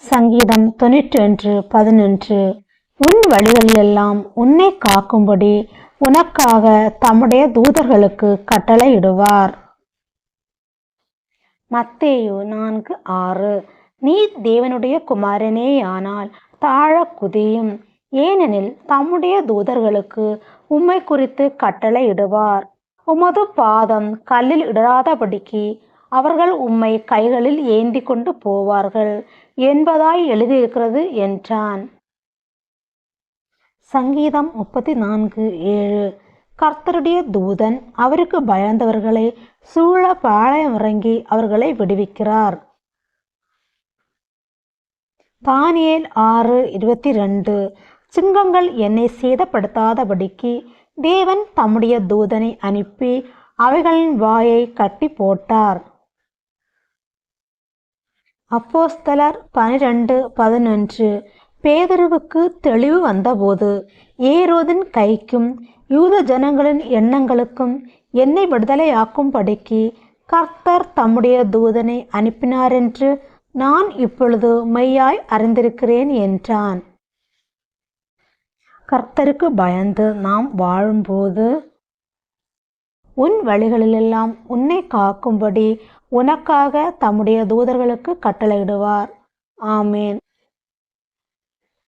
சங்கீதம் தொண்ணூற்றொன்று பதினொன்று. உன் வழிகள் எல்லாம் உன்னை காக்கும்படி உனக்காக தம்முடைய தூதர்களுக்கு கட்டளையிடுவார். மத்தேயு நான்கு ஆறு. நீ தேவனுடைய குமாரனேயானால் தாழ குதியும். ஏனெனில் தம்முடைய தூதர்களுக்கு உம்மை குறித்து கட்டளையிடுவார். உமது பாதம் கல்லில் இடராதபடிக்கு அவர்கள் உம்மை கைகளில் ஏந்தி கொண்டு போவார்கள். என்பதாய் எழுதியிருக்கிறது என்றான். சங்கீதம் முப்பத்தி நான்கு ஏழு. கர்த்தருடைய தூதன் அவருக்கு பயந்தவர்களை சூழ பாளையம் இறங்கி அவர்களை விடுவிக்கிறார். தானியேல் ஆறு இருபத்தி ரெண்டு சிங்கங்கள் என்னை சேதப்படுத்தாதபடிக்கு தேவன் தம்முடைய தூதனை அனுப்பி அவைகளின் வாயை கட்டி போட்டார். அப்போஸ்தலர் பனிரெண்டு பதினொன்று. பேதருவுக்கு தெளிவு வந்தபோது ஏரோதின் கைக்கும் யூத ஜனங்களின் எண்ணங்களுக்கும் என்னை விடுதலையாக்கும்படிக்கு கர்த்தர் தம்முடைய தூதனை அனுப்பினாரென்று நான் இப்பொழுது மெய்யாய் அறிந்திருக்கிறேன் என்றான். கர்த்தருக்கு பயந்து நாம் வாழும்போது உன் வழிகளிலெல்லாம் உன்னை காக்கும்படி உனக்காக தம்முடைய தூதர்களுக்கு கட்டளையிடுவார். ஆமேன்.